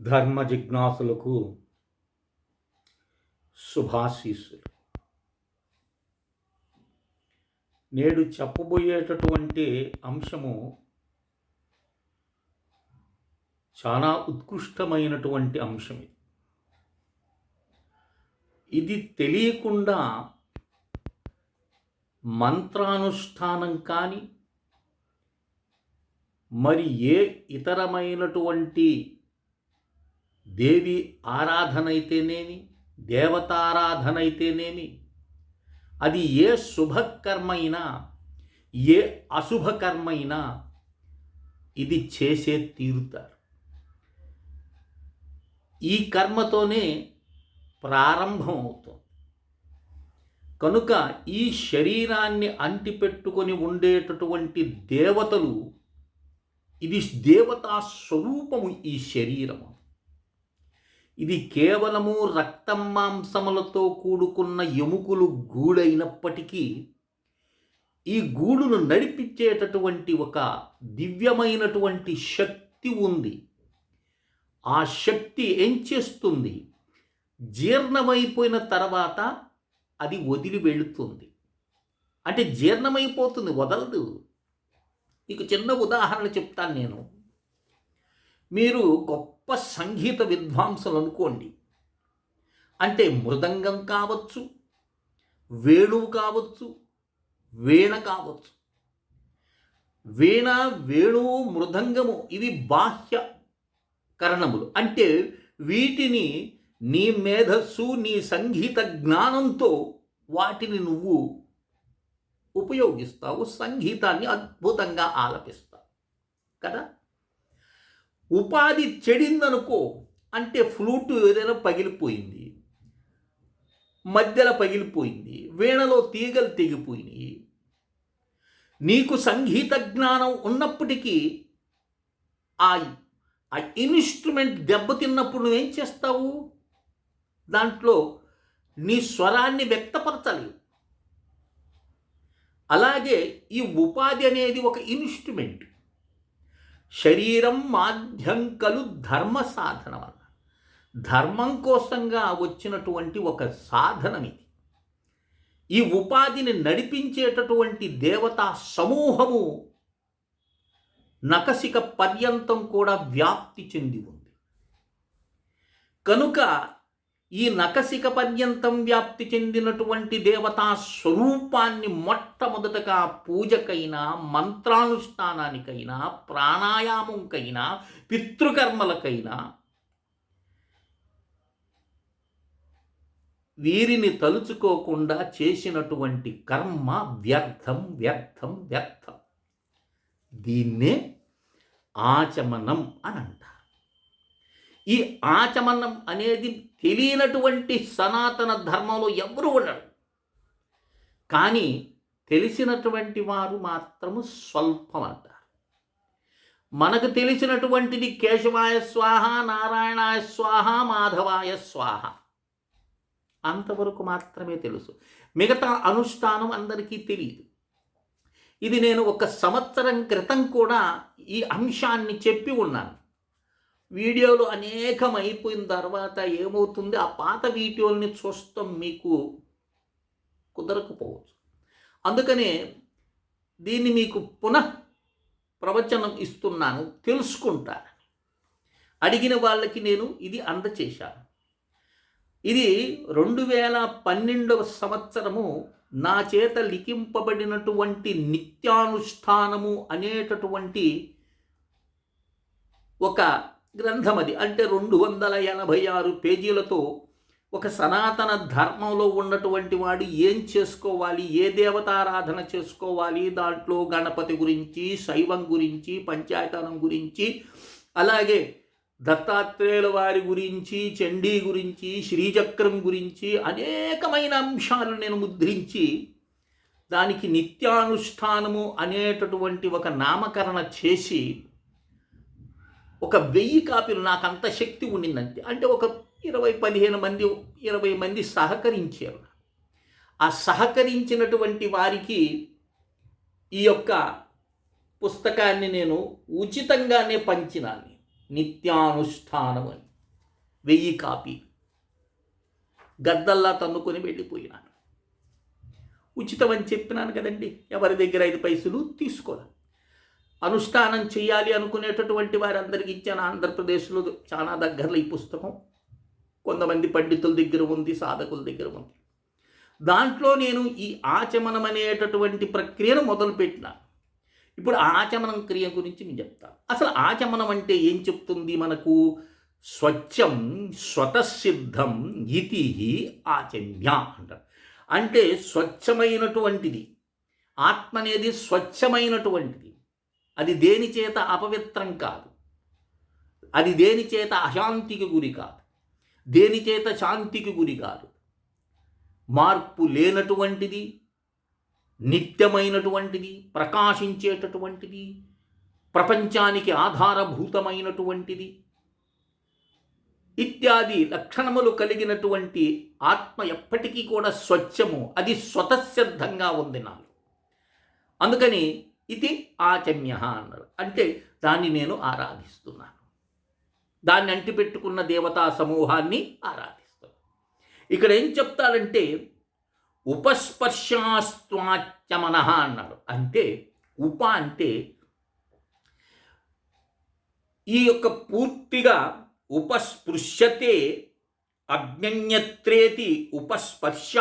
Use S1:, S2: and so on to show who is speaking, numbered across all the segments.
S1: ధర్మ జిజ్ఞాసులకు శుభాశీస్సులు. నేడు చెప్పబోయేటటువంటి అంశము చాలా ఉత్కృష్టమైనటువంటి అంశం ఇది. ఇది తెలియకుండా మంత్రానుష్ఠానం కానీ మరి ఏ ఇతరమైనటువంటి దేవి ఆరాధన అయితేనేమి దేవతారాధన అయితేనేమి అది ఏ శుభకర్మైనా ఏ అశుభకర్మైనా ఇది చేసే తీరుతారు. ఈ కర్మతోనే ప్రారంభం అవుతుంది. కనుక ఈ శరీరాన్ని అంటిపెట్టుకొని ఉండేటటువంటి దేవతలు ఇది దేవతా స్వరూపము ఈ శరీరము. ఇది కేవలము రక్తం మాంసములతో కూడుకున్న ఎముకలు గూడైనప్పటికీ ఈ గూడును నడిపించేటటువంటి ఒక దివ్యమైనటువంటి శక్తి ఉంది. ఆ శక్తి ఏం చేస్తుంది? జీర్ణమైపోయిన తర్వాత అది వదిలి వెళుతుంది. అంటే జీర్ణమైపోతుంది వదలదు. మీకు చిన్న ఉదాహరణ చెప్తాను నేను. మీరు గొప్ప సంగీత విద్వాంసులు అనుకోండి. అంటే మృదంగం కావచ్చు వేణువు కావచ్చు వీణ కావచ్చు. వీణ వేణువు మృదంగము ఇవి బాహ్య కరణములు. అంటే వీటిని నీ మేధస్సు నీ సంగీత జ్ఞానంతో వాటిని నువ్వు ఉపయోగిస్తావు సంగీతాన్ని అద్భుతంగా ఆలపిస్తావు. కదా? ఉపాధి చెడిందనుకో అంటే ఫ్లూటు ఏదైనా పగిలిపోయింది మధ్యలో పగిలిపోయింది వీణలో తీగలు తెగిపోయినాయి. నీకు సంగీత జ్ఞానం ఉన్నప్పటికీ ఆ ఆ ఇన్స్ట్రుమెంట్ దెబ్బతిన్నప్పుడు నువ్వేం చేస్తావు? దాంట్లో నీ స్వరాన్ని వ్యక్తపరచలేవు. అలాగే ఈ ఉపాధి అనేది ఒక ఇన్స్ట్రుమెంట్. శరీరం మాధ్యం కలు ధర్మ సాధనం అన్న ధర్మం కోసంగా వచ్చినటువంటి ఒక సాధనం ఇది ఈ ఉపాధిని నడిపించేటటువంటి దేవతా సమూహము నకసిక పర్యంతం కూడా వ్యాప్తి చెంది ఉంది. కనుక ఈ నకసిక పర్యంతం వ్యాప్తి చెందినటువంటి దేవతా స్వరూపాన్ని మొట్టమొదటగా పూజకైనా మంత్రానుష్ఠానానికైనా ప్రాణాయామంకైనా పితృకర్మలకైనా వీరిని తలుచుకోకుండా చేసినటువంటి కర్మ వ్యర్థం వ్యర్థం వ్యర్థం. దీన్నే ఆచమనం అని అంటారు. ఈ ఆచమనం అనేది తెలియనటువంటి సనాతన ధర్మంలో ఎవరు ఉండరు. కానీ తెలిసినటువంటి వారు మాత్రము స్వల్పం అంటారు మనకు తెలిసినటువంటిది కేశవాయ స్వాహ నారాయణాయ స్వాహ మాధవాయ స్వాహ. అంతవరకు మాత్రమే తెలుసు. మిగతా అనుష్ఠానం అందరికీ తెలియదు ఇది నేను ఒక సంవత్సరం క్రితం కూడా ఈ అంశాన్ని చెప్పి ఉన్నాను. వీడియోలు అనేకం అయిపోయిన తర్వాత ఏమవుతుంది? ఆ పాత వీడియోల్ని చూస్తాం మీకు కుదరకపోవచ్చు. అందుకనే దీన్ని మీకు పునః ప్రవచనం ఇస్తున్నాను. తెలుసుకుంటాను అడిగిన వాళ్ళకి నేను ఇది అందచేశాను. ఇది రెండు వేల పన్నెండవ సంవత్సరము నా చేత లిఖింపబడినటువంటి నిత్యానుష్ఠానము అనేటటువంటి ఒక గ్రంథం అది అంటే రెండు వందల ఎనభై ఆరు పేజీలతో ఒక సనాతన ధర్మంలో ఉన్నటువంటి వాడు ఏం చేసుకోవాలి? ఏ దేవతారాధన చేసుకోవాలి? దాంట్లో గణపతి గురించి శైవం గురించి పంచాయతనం గురించి అలాగే దత్తాత్రేయుల వారి గురించి చండీ గురించి శ్రీచక్రం గురించి అనేకమైన అంశాలు నేను ముద్రించి దానికి నిత్యానుష్ఠానము అనేటటువంటి ఒక నామకరణ చేసి ఒక వెయ్యి కాపీలు నాకు అంత శక్తి ఉండిందంటే అంటే ఒక ఇరవై పదిహేను మంది ఇరవై మంది సహకరించారు. ఆ సహకరించినటువంటి వారికి ఈ యొక్క పుస్తకాన్ని నేను ఉచితంగానే పంచినాను. నిత్యానుష్ఠానం అని. వెయ్యి కాపీ గద్దల్లా తన్నుకొని వెళ్ళిపోయినాను. ఉచితం అని చెప్పినాను కదండి. ఎవరి దగ్గర ఐదు పైసలు తీసుకోవాలి. అనుష్ఠానం చేయాలి అనుకునేటటువంటి వారందరికీ ఇచ్చాను ఆంధ్రప్రదేశ్లో. చాలా దగ్గరలో ఈ పుస్తకం. కొంతమంది పండితుల దగ్గర ఉంది సాధకుల దగ్గర ఉంది. దాంట్లో నేను ఈ ఆచమనం అనేటటువంటి ప్రక్రియను మొదలుపెట్టిన. ఇప్పుడు ఆచమనం క్రియ గురించి నేను చెప్తాను అసలు ఆచమనం అంటే ఏం చెప్తుంది మనకు? స్వచ్ఛం స్వతసిద్ధం ఇతి ఆచమ్య అంటారు. అంటే స్వచ్ఛమైనటువంటిది. ఆత్మ అనేది స్వచ్ఛమైనటువంటిది. అది దేని చేత అపవిత్రం కాదు. అది దేని చేత అశాంతికి గురి కాదు. దేని చేత శాంతికి గురి కాదు. మార్పు లేనటువంటిది నిత్యమైనటువంటిది ప్రకాశించేటటువంటిది ప్రపంచానికి ఆధారభూతమైనటువంటిది ఇత్యాది లక్షణములు కలిగినటువంటి ఆత్మ ఎప్పటికీ కూడా స్వచ్ఛము. అది స్వతసిద్ధంగా ఉంది నాలో. అందుకని ఇది ఆచమ్య అన్నారు. అంటే దాన్ని నేను ఆరాధిస్తున్నాను. దాన్ని అంటిపెట్టుకున్న దేవతా సమూహాన్ని ఆరాధిస్తాను ఇక్కడ ఏం చెప్తారంటే ఉపస్పర్శాస్త్వాచమన అన్నారు. అంటే ఉప అంటే ఈ యొక్క పూర్తిగా ఉపస్పృశ్యతే అజ్ఞన్యత్రేతి ఉపస్పర్శ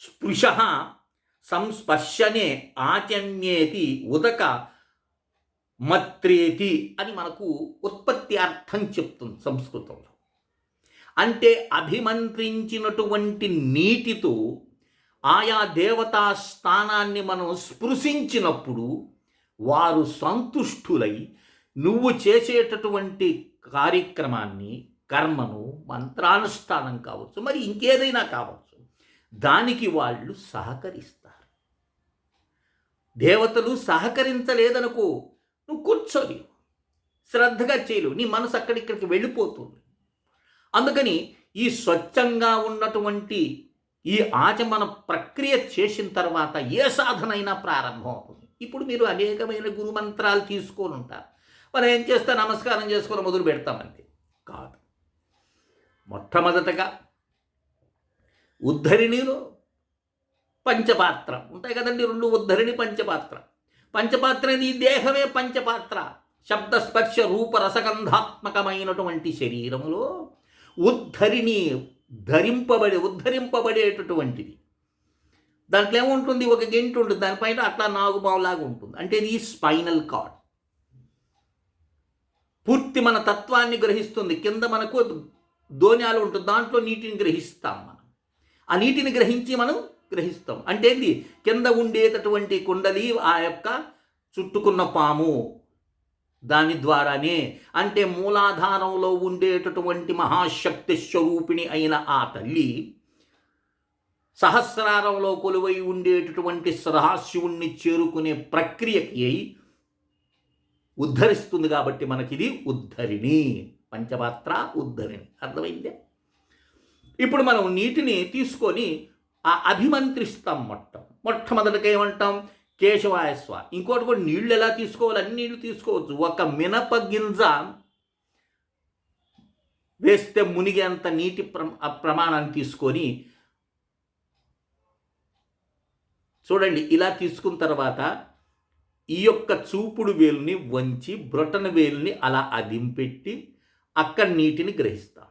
S1: స్పృశ సంస్పర్శనే ఆచమ్యేతి ఉదక మత్రేతి అని మనకు ఉత్పత్తి అర్థం చెప్తుంది సంస్కృతంలో. అంటే అభిమంత్రించినటువంటి నీటితో ఆయా దేవతా స్థానాన్ని మనం స్పృశించినప్పుడు వారు సంతుష్టులై నువ్వు చేసేటటువంటి కార్యక్రమాన్ని కర్మను మంత్రానుష్ఠానం కావచ్చు మరి ఇంకేదైనా కావచ్చు దానికి వాళ్ళు సహకరిస్తారు. దేవతలు సహకరించలేదనుకో నువ్వు కూర్చోని శ్రద్ధగా చేయలేవు నీ మనసు అక్కడిక్కడికి వెళ్ళిపోతుంది. అందుకని ఈ స్వచ్ఛంగా ఉన్నటువంటి ఈ ఆచమన ప్రక్రియ చేసిన తర్వాత ఏ సాధనైనా ప్రారంభం అవుతుంది ఇప్పుడు మీరు అనేకమైన గురు మంత్రాలు తీసుకొని ఉంటారు. మనం ఏం చేస్తా నమస్కారం చేసుకొని మొదలు పెడతామండి. కాదు. మొట్టమొదటగా ఉద్ధరిణిలో పంచపాత్ర. ఉంటాయి కదండి రెండు ఉద్ధరిణి పంచపాత్ర. పంచపాత్ర అనేది ఈ దేహమే పంచపాత్ర. శబ్ద స్పర్శ రూప రసగంధాత్మకమైనటువంటి శరీరములో ఉద్ధరిణి ధరింపబడే ఉద్ధరింపబడేటటువంటిది. దాంట్లో ఏముంటుంది? ఒక గెంటు ఉంటుంది. దానిపైన అట్లా నాగుబావులాగా ఉంటుంది. అంటే ఇది స్పైనల్ కార్డ్. పూర్తి మన తత్వాన్ని గ్రహిస్తుంది. కింద మనకు దోణ్యాలు ఉంటుంది. దాంట్లో నీటిని గ్రహిస్తాం మనం. ఆ నీటిని గ్రహించి మనం గ్రహిస్తాం. అంటే ఏంటి కింద ఉండేటటువంటి కుండలి ఆ యొక్క చుట్టుకున్న పాము దాని ద్వారానే. అంటే మూలాధారంలో ఉండేటటువంటి మహాశక్తి స్వరూపిణి అయిన ఆ తల్లి సహస్రారంలో కొలువై ఉండేటటువంటి సదాశివుణ్ణి చేరుకునే ప్రక్రియకి అయి ఉద్ధరిస్తుంది కాబట్టి మనకిది ఉద్ధరిణి. పంచపాత్ర ఉద్ధరిణి. అర్థమైందే? ఇప్పుడు మనం నీటిని తీసుకొని ఆ అభిమంత్రిస్తాం మొట్ట మొట్టమొదటిగా ఏమంటాం? కేశవాయస్వ. ఇంకోటి కూడా నీళ్ళు ఎలా తీసుకోవాలి? అన్ని నీళ్ళు తీసుకోవచ్చు. ఒక మినప గింజ వేస్తే మునిగేంత నీటి ప్రమాణాన్ని తీసుకొని చూడండి ఇలా తీసుకున్న తర్వాత ఈ యొక్క చూపుడు వేలుని వంచి బ్రొటన వేలుని అలా అదింపెట్టి అక్కడ నీటిని గ్రహిస్తాం.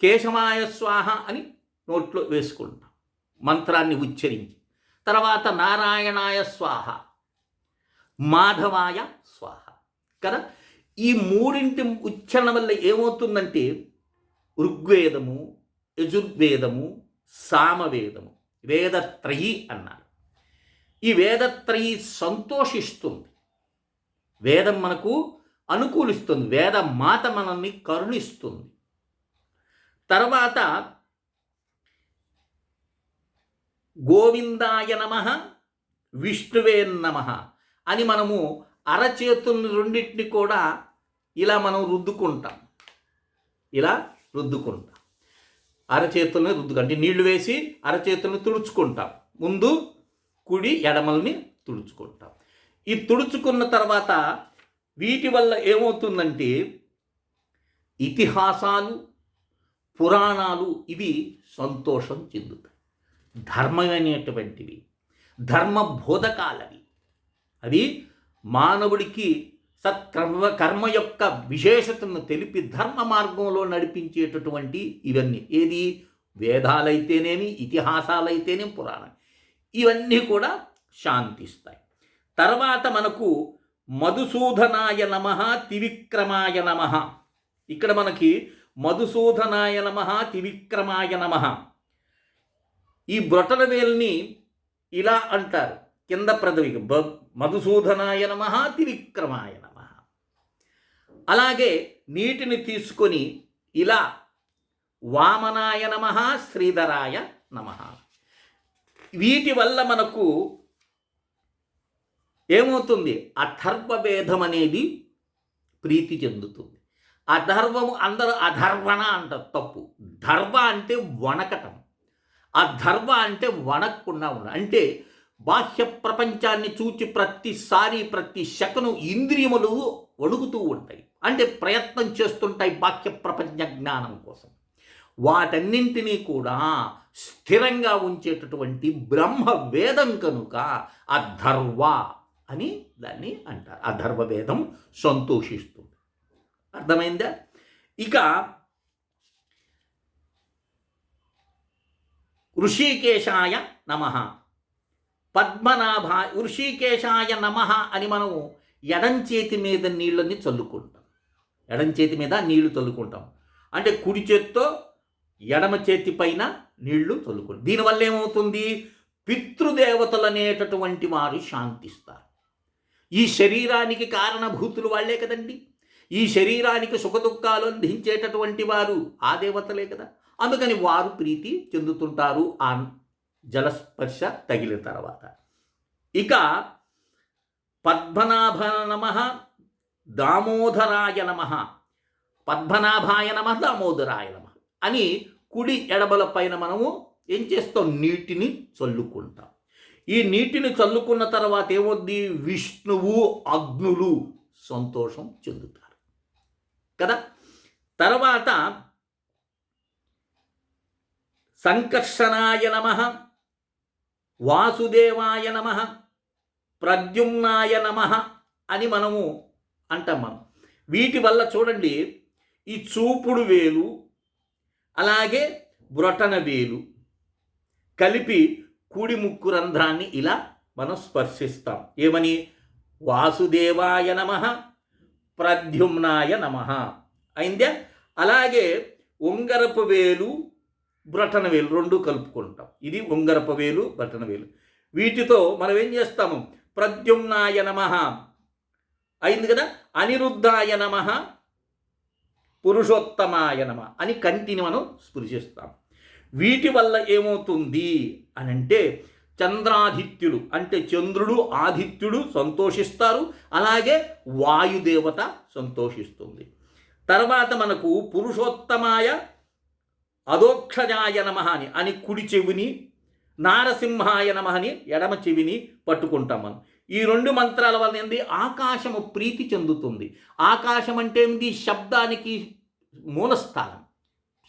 S1: కేశమాయ స్వాహ అని నోట్లో వేసుకుంటాం. మంత్రాన్ని ఉచ్చరించి. తర్వాత నారాయణాయ స్వాహ. మాధవాయ స్వాహ. కదా? ఈ మూడింటి ఉచ్చరణ వల్ల ఏమవుతుందంటే ఋగ్వేదము యజుర్వేదము సామవేదము వేదత్రయి అన్నారు. ఈ వేదత్రయి సంతోషిస్తుంది. వేదం మనకు అనుకూలిస్తుంది. వేద మాత మనల్ని కరుణిస్తుంది. తర్వాత గోవిందాయ నమ విష్ణువే నమ అని మనము అరచేతుల్ని రెండింటిని కూడా ఇలా మనం రుద్దుకుంటాం. ఇలా రుద్దుకుంటాం. అరచేతుల్ని రుద్దుకు అంటే నీళ్ళు వేసి అరచేతుల్ని తుడుచుకుంటాం. ముందు కుడి ఎడమల్ని తుడుచుకుంటాం. ఈ తుడుచుకున్న తర్వాత వీటి వల్ల ఏమవుతుందంటే ఇతిహాసాలు పురాణాలు ఇవి సంతోషం చెందుతాయి. ధర్మమైనటువంటివి. ధర్మ బోధకాలవి అవి మానవుడికి సత్కర్మ కర్మ యొక్క విశేషతను తెలిపి ధర్మ మార్గంలో నడిపించేటటువంటి ఇవన్నీ. ఏది? వేదాలైతేనేమి ఇతిహాసాలైతేనేమి పురాణం. ఇవన్నీ కూడా శాంతిస్తాయి. తర్వాత మనకు మధుసూదనాయ నమ త్రివిక్రమాయ నమ. ఇక్కడ మనకి మధుసూదనాయ నమ త్రివిక్రమాయ నమ. ఈ బ్రొటన వేల్ని ఇలా అంటారు. కింద ప్రదవి బ- మధుసూదనాయ నమ త్రివిక్రమాయ నమ. అలాగే నీటిని తీసుకొని ఇలా వామనాయ నమ శ్రీధరాయ నమ. వీటి వల్ల మనకు ఏమవుతుంది? అథర్వభేదం అనేది ప్రీతి చెందుతుంది. అధర్వము అందరూ అధర్వణ అంటారు తప్పు. ధర్వ అంటే వణకటం. ఆ ధర్మ అంటే వణక్కుండా ఉండ అంటే బాహ్య ప్రపంచాన్ని చూచి ప్రతిసారి ప్రతి శకను ఇంద్రియములు వణుకుతూ ఉంటాయి. అంటే ప్రయత్నం చేస్తుంటాయి బాహ్య ప్రపంచ జ్ఞానం కోసం. వాటన్నింటినీ కూడా స్థిరంగా ఉంచేటటువంటి బ్రహ్మ వేదం కనుక అధర్వ అని దాన్ని అంటారు. అధర్వ వేదం సంతోషిస్తుంది. అర్థమైందా? ఇక ఋషికేశాయ నమ. పద్మనాభ ఋషికేశాయ నమ అని మనం ఎడం చేతి మీద నీళ్ళని చల్లుకుంటాం. ఎడం చేతి మీద నీళ్ళు చల్లుకుంటాం. అంటే కుడి చేత్తో ఎడమ చేతి పైన నీళ్ళు చల్లుకుంటాం. దీనివల్ల ఏమవుతుంది? పితృదేవతలు అనేటటువంటి వారు శాంతిస్తారు. ఈ శరీరానికి కారణభూతులు వాళ్ళే కదండి. ఈ శరీరానికి సుఖదుఖాలు అందించేటటువంటి వారు ఆ దేవతలే కదా. అందుకని వారు ప్రీతి చెందుతుంటారు ఆ జలస్పర్శ తగిలిన తర్వాత. ఇక పద్మనాభ నమ దామోదరాయ నమ. పద్మనాభాయ నమ దామోదరాయ నమ అని కుడి ఎడబల పైన మనము ఏం చేస్తాం? నీటిని చల్లుకుంటాం. ఈ నీటిని చల్లుకున్న తర్వాత ఏమొద్ది విష్ణువు అగ్నులు సంతోషం చెందుతారు. కదా? తర్వాత సంకర్షణాయ నమ వాసుదేవాయ నమ ప్రద్యుమ్నాయ నమ అని మనము అంటాం మనం. వీటి వల్ల చూడండి ఈ చూపుడు వేలు అలాగే బ్రొటన వేలు కలిపి కుడి ముక్కు రంధ్రాన్ని ఇలా మనం స్పర్శిస్తాం. ఏమని? వాసుదేవాయ నమ ప్రద్యుమ్నాయ నమ. అయిందే? అలాగే ఉంగరపు వేలు బ్రటన వేలు రెండు కలుపుకుంటాం. ఇది ఉంగరప వేలు బ్రటన వేలు వీటితో మనం ఏం చేస్తాము? ప్రద్యుమ్నాయ నమ. అయింది కదా? అనిరుద్ధాయ నమ. పురుషోత్తమాయ నమ అని కంటిని మనం స్పృశిస్తాం వీటి వల్ల ఏమవుతుంది? అని అంటే చంద్రాదిత్యులు అంటే చంద్రుడు ఆదిత్యుడు సంతోషిస్తారు. అలాగే వాయుదేవత సంతోషిస్తుంది. తర్వాత మనకు పురుషోత్తమాయ అధోక్షజాయ నమ అని అని కుడి చెవిని నారసింహాయ నమ అని ఎడమ చెవిని పట్టుకుంటాం మనం. ఈ రెండు మంత్రాల వల్ల ఏంది? ఆకాశము ప్రీతి చెందుతుంది. ఆకాశం అంటే ఏంది? శబ్దానికి మూలస్థానం.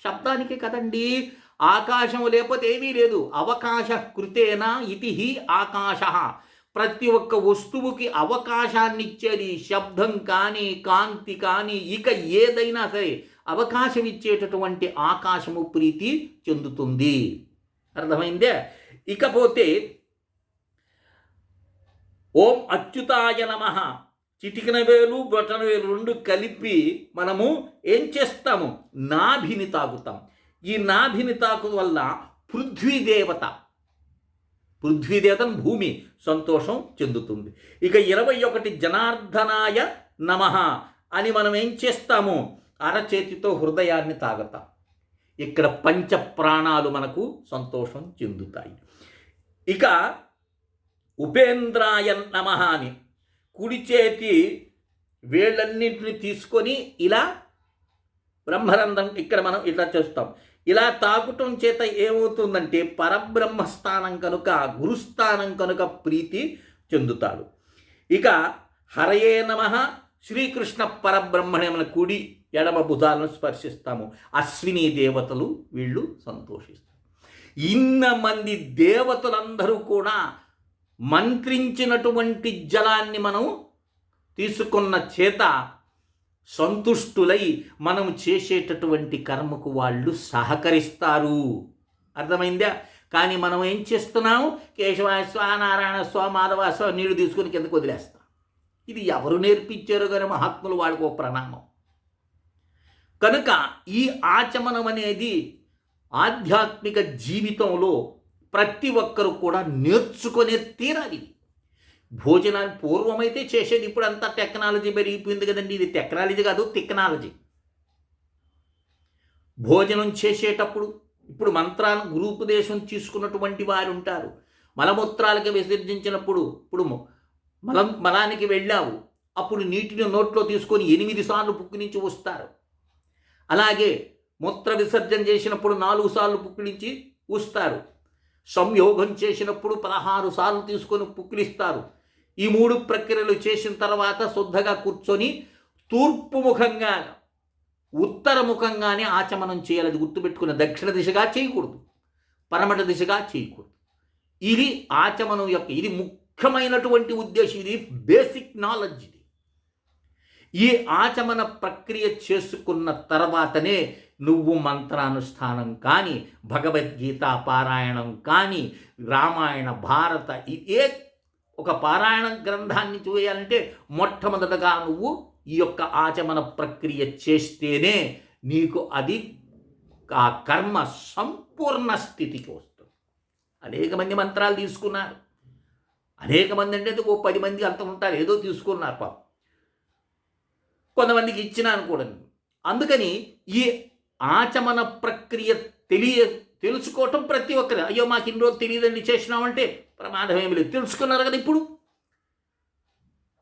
S1: శబ్దానికి కదండి. ఆకాశము లేకపోతే ఏమీ లేదు. అవకాశ కృతేన ఇది హి ఆకాశ. ప్రతి ఒక్క వస్తువుకి అవకాశాన్ని ఇచ్చేది శబ్దం కానీ కాంతి కానీ ఇక ఏదైనా సరే అవకాశం ఇచ్చేటటువంటి ఆకాశము ప్రీతి చెందుతుంది. అర్థమైందే? ఇకపోతే ఓం అచ్యుతాయ నమ. చిటికిన వేలు బొటన వేలు రెండు కలిపి మనము ఏం చేస్తాము? నాభిని తాగుతాం. ఈ నాభిని తాకు వల్ల పృథ్వీదేవత పృథ్వీదేవతను భూమి సంతోషం చెందుతుంది. ఇక ఇరవై ఒకటి జనార్దనాయ నమ అని మనం ఏం చేస్తాము? అరచేతితో హృదయాన్ని తాగుతాం. ఇక్కడ పంచ ప్రాణాలు మనకు సంతోషం చెందుతాయి. ఇక ఉపేంద్రాయ నమ అని కుడి చేతి వేళ్ళన్నింటిని తీసుకొని ఇలా బ్రహ్మరంధం ఇక్కడ మనం ఇట్లా చేస్తాం. ఇలా తాకుటం చేత ఏమవుతుందంటే పరబ్రహ్మ స్థానం కనుక గురుస్థానం కనుక ప్రీతి చెందుతాడు. ఇక హరయే నమ శ్రీకృష్ణ పరబ్రహ్మణ్యమున కుడి ఎడమ భుజాలను స్పర్శిస్తాము. అశ్విని దేవతలు వీళ్ళు సంతోషిస్తారు. ఇన్న మంది దేవతలందరూ కూడా మంత్రించినటువంటి జలాన్ని మనం తీసుకున్న చేత సంతుష్టులై మనం చేసేటటువంటి కర్మకు వాళ్ళు సహకరిస్తారు. అర్థమైందా? కానీ మనం ఏం చేస్తున్నాం కేశవ స్వ నారాయణ స్వ మాధవ స్వ నీళ్ళు తీసుకుని కిందకు వదిలేస్తాం. ఇది ఎవరు నేర్పించారు కానీ మహాత్ములు వాళ్ళకు ఒక ప్రణామం. కనుక ఈ ఆచమనం అనేది ఆధ్యాత్మిక జీవితంలో ప్రతి ఒక్కరూ కూడా నేర్చుకునే తీరాలి భోజనాన్ని పూర్వమైతే చేసేది ఇప్పుడు అంతా టెక్నాలజీ పెరిగిపోయింది కదండి. ఇది టెక్నాలజీ కాదు టెక్నాలజీ. భోజనం చేసేటప్పుడు ఇప్పుడు మంత్రాలను గురూపదేశం తీసుకున్నటువంటి వారు ఉంటారు. మలమూత్రాలకి విసర్జించినప్పుడు ఇప్పుడు మలం మలానికి వెళ్ళావు. అప్పుడు నీటిని నోట్లో తీసుకొని ఎనిమిది సార్లు పుక్కిలించి వస్తారు. అలాగే మూత్ర విసర్జన చేసినప్పుడు నాలుగు సార్లు పుక్కిలించి ఊస్తారు. సంయోగం చేసినప్పుడు పదహారు సార్లు తీసుకొని పుక్కిలిస్తారు. ఈ మూడు ప్రక్రియలు చేసిన తర్వాత శుద్ధగా కూర్చొని తూర్పు ముఖంగా ఉత్తర ముఖంగానే ఆచమనం చేయాలి. అది గుర్తుపెట్టుకున్న దక్షిణ దిశగా చేయకూడదు. పరమట దిశగా చేయకూడదు. ఇది ఆచమనం యొక్క ఇది ముఖ్యమైనటువంటి ఉద్దేశం. ఇది బేసిక్ నాలెడ్జ్ ఈ ఆచమన ప్రక్రియ చేసుకున్న తర్వాతనే నువ్వు మంత్రానుష్ఠానం కానీ భగవద్గీత పారాయణం కానీ రామాయణ భారత ఏ ఒక పారాయణ గ్రంథాన్ని చూయాలంటే మొట్టమొదటగా నువ్వు ఈ యొక్క ఆచమన ప్రక్రియ చేస్తేనే నీకు అది ఆ కర్మ సంపూర్ణ స్థితికి వస్తుంది. అనేక మంది మంత్రాలు తీసుకున్నారు. అనేక మంది అంటే ఓ పది మంది అంత ఉంటారు. ఏదో తీసుకున్నారు పాపం. కొంతమందికి ఇచ్చినాను కూడా అందుకని ఈ ఆచమన ప్రక్రియ తెలియ తెలుసుకోవటం ప్రతి ఒక్కరి అయ్యో మాకు ఇన్ని రోజులు తెలియదండి చేసినామంటే ప్రమాదం ఏమి లేదు. తెలుసుకున్నారు కదా ఇప్పుడు?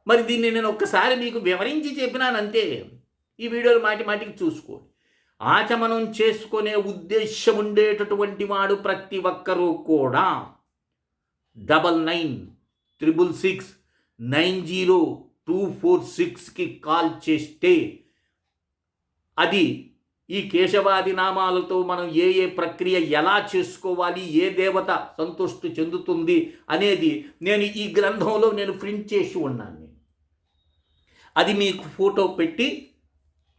S1: మరి దీన్ని నేను ఒక్కసారి మీకు వివరించి చెప్పినానంతే ఈ వీడియోలు మాటి మాటికి చూసుకోండి. ఆచమనం చేసుకునే ఉద్దేశం ఉండేటటువంటి వాడు ప్రతి ఒక్కరూ కూడా double nine triple six nine zero two four సిక్స్కి కాల్ చేస్తే అది ఈ కేశవాది నామాలతో మనం ఏ ఏ ప్రక్రియ ఎలా చేసుకోవాలి ఏ దేవత సంతృష్టి చెందుతుంది అనేది నేను ఈ గ్రంథంలో నేను ప్రింట్ చేసి ఉన్నాను అది మీకు ఫోటో పెట్టి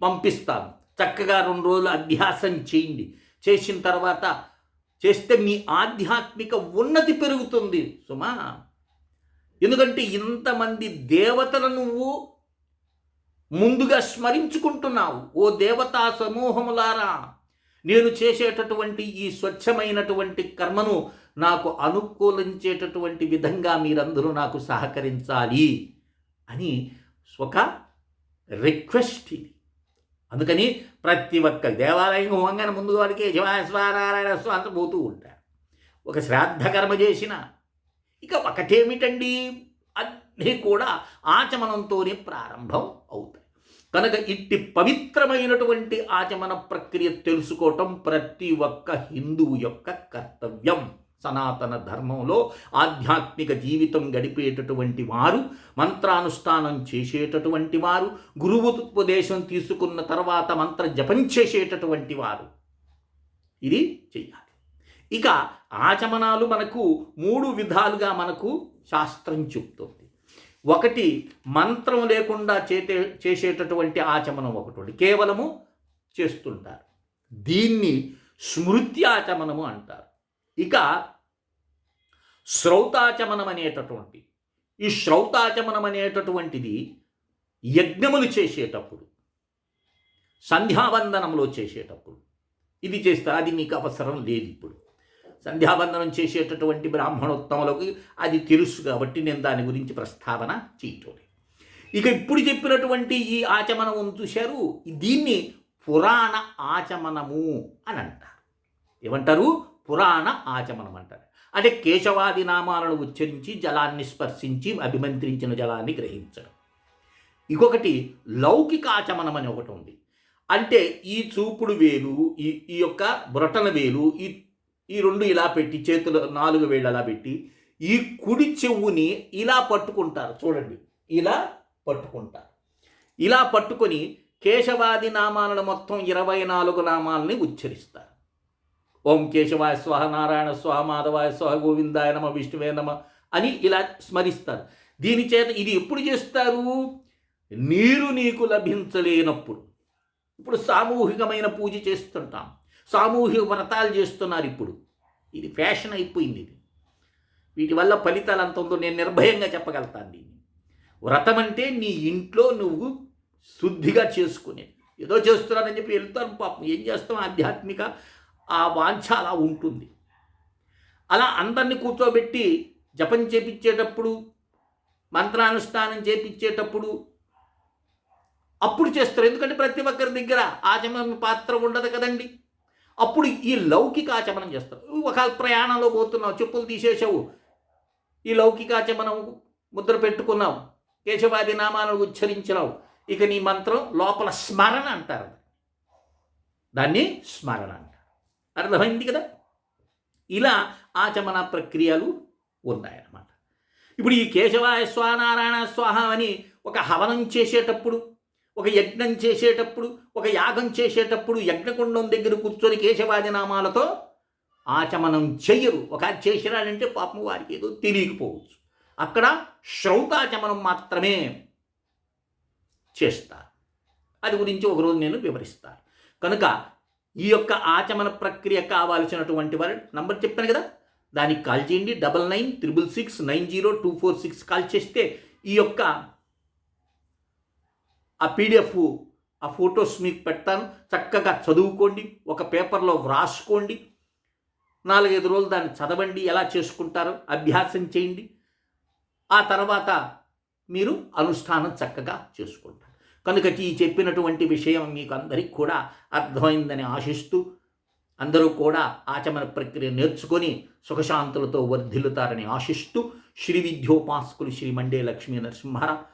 S1: పంపిస్తాను. చక్కగా రెండు రోజులు అభ్యాసం చేయండి. చేసిన తర్వాత చేస్తే మీ ఆధ్యాత్మిక ఉన్నతి పెరుగుతుంది. సుమా ఎందుకంటే ఇంతమంది దేవతలను నువ్వు ముందుగా స్మరించుకుంటున్నావు. ఓ దేవతా సమూహములారా నేను చేసేటటువంటి ఈ స్వచ్ఛమైనటువంటి కర్మను నాకు అనుకూలించేటటువంటి విధంగా మీరందరూ నాకు సహకరించాలి అని ఒక రిక్వెస్ట్ ఇది. అందుకని ప్రతి ఒక్క దేవాలయం హోంగానే ముందు వారికి శివాస్వారాయణ అంత పోతూ ఉంటారు. ఒక శ్రాద్ధ కర్మ చేసిన ఇక ఒకటేమిటండి? అన్నీ కూడా ఆచమనంతోనే ప్రారంభం అవుతాయి. కనుక ఇట్టి పవిత్రమైనటువంటి ఆచమన ప్రక్రియ తెలుసుకోవటం ప్రతి ఒక్క హిందువు యొక్క కర్తవ్యం. సనాతన ధర్మంలో ఆధ్యాత్మిక జీవితం గడిపేటటువంటి వారు మంత్రానుష్ఠానం చేసేటటువంటి వారు గురువు ఉపదేశం తీసుకున్న తర్వాత మంత్ర జపం చేసేటటువంటి వారు. ఇది చెయ్యాలి. ఇక ఆచమనాలు మనకు మూడు విధాలుగా మనకు శాస్త్రం చెప్తుంది. ఒకటి మంత్రం లేకుండా చేతే చేసేటటువంటి ఆచమనం ఒకటి కేవలము చేస్తుంటారు. దీన్ని స్మృతి ఆచమనము అంటారు. ఇక శ్రౌతాచమనం అనేటటువంటి ఈ శ్రౌతాచమనం అనేటటువంటిది యజ్ఞములు చేసేటప్పుడు సంధ్యావందనంలో చేసేటప్పుడు ఇది చేస్తే అది మీకు అవసరం లేదు ఇప్పుడు. సంధ్యావందనం చేసేటటువంటి బ్రాహ్మణోత్తములకు అది తెలుసు కాబట్టి నేను దాని గురించి ప్రస్తావన చేయటం. ఇక ఇప్పుడు చెప్పినటువంటి ఈ ఆచమనం చూశారు దీన్ని పురాణ ఆచమనము అని అంటారు. ఏమంటారు? పురాణ ఆచమనం అంటారు. అంటే కేశవాది నామాలను ఉచ్చరించి జలాన్ని స్పర్శించి అభిమంత్రించిన జలాన్ని గ్రహించడం. ఇంకొకటి లౌకిక ఆచమనం అని ఒకటి ఉంది. అంటే ఈ చూపుడు వేలు ఈ ఈ యొక్క బ్రొటన వేలు ఈ ఈ రెండు ఇలా పెట్టి చేతులు నాలుగు వేళ్ళు అలా పెట్టి ఈ కుడి చెవుని ఇలా పట్టుకుంటారు. చూడండి. ఇలా పట్టుకుంటారు. ఇలా పట్టుకొని కేశవాది నామాలను మొత్తం ఇరవై నాలుగు నామాలని ఉచ్చరిస్తారు. ఓం కేశవాయ స్వహ నారాయణ స్వహ మాధవాయ స్వహ గోవిందాయ నమ విష్ణువే నమ అని ఇలా స్మరిస్తారు. దీని చేత ఇది ఎప్పుడు చేస్తారు? నీరు నీకు లభించలేనప్పుడు. ఇప్పుడు సామూహికమైన పూజ చేస్తుంటాం. సామూహిక వ్రతాలు చేస్తున్నారు ఇప్పుడు. ఇది ఫ్యాషన్ అయిపోయింది ఇది. వీటి వల్ల ఫలితాలు అంత ఉందో నేను నిర్భయంగా చెప్పగలుగుతాను దీన్ని. వ్రతం అంటే నీ ఇంట్లో నువ్వు శుద్ధిగా చేసుకునేది. ఏదో చేస్తున్నానని చెప్పి వెళ్తాను పాపం. ఏం చేస్తాం? ఆధ్యాత్మిక ఆ వాంఛ అలా ఉంటుంది. అలా అందరినీ కూర్చోబెట్టి జపం చేపించేటప్పుడు మంత్రానుష్ఠానం చేపించేటప్పుడు అప్పుడు చేస్తారు. ఎందుకంటే ప్రతి ఒక్కరి దగ్గర ఆచమన పాత్ర ఉండదు కదండి. అప్పుడు ఈ లౌకిక ఆచమనం చేస్తారు. ఒక ప్రయాణంలో పోతున్నావు చెప్పులు తీసేసావు ఈ లౌకిక ఆచమనం ముద్ర పెట్టుకున్నావు కేశవాది నామాలను ఉచ్చరించినావు ఇక నీ మంత్రం లోపల స్మరణ అంటారు. దాన్ని స్మరణ అంటారు. అర్థమైంది కదా? ఇలా ఆచమన ప్రక్రియలు ఉన్నాయన్నమాట. ఇప్పుడు ఈ కేశవాయ స్వానారాయణ స్వాహ అని ఒక హవనం చేసేటప్పుడు ఒక యజ్ఞం చేసేటప్పుడు ఒక యాగం చేసేటప్పుడు యజ్ఞకుండం దగ్గర కూర్చొని కేశవాది నామాలతో ఆచమనం చెయ్యరు. ఒక చేసినాడంటే పాపం వారికి ఏదో తెలియకపోవచ్చు. అక్కడ శ్రౌతాచమనం మాత్రమే చేస్తారు. అది గురించి ఒకరోజు నేను వివరిస్తాను. కనుక ఈ యొక్క ఆచమన ప్రక్రియ కావాల్సినటువంటి వారు నంబర్ చెప్పాను కదా? దానికి కాల్ చేయండి. Double nine triple six nine zero two four six call చేస్తే ఈ యొక్క ఆ పీడిఎఫ్ ఆ ఫొటోస్ మీకు పెడతాను. చక్కగా చదువుకోండి. ఒక పేపర్లో వ్రాసుకోండి. నాలుగైదు రోజులు దాన్ని చదవండి. ఎలా చేసుకుంటారో అభ్యాసం చేయండి. ఆ తర్వాత మీరు అనుష్ఠానం చక్కగా చేసుకుంటారు. కనుక ఈ చెప్పినటువంటి విషయం మీకు అందరికీ కూడా అర్థమైందని ఆశిస్తూ అందరూ కూడా ఆచమన ప్రక్రియ నేర్చుకొని సుఖశాంతులతో వర్ధిల్లుతారని ఆశిస్తూ శ్రీ విద్యోపాసకులు శ్రీ మండే లక్ష్మీ నరసింహారావు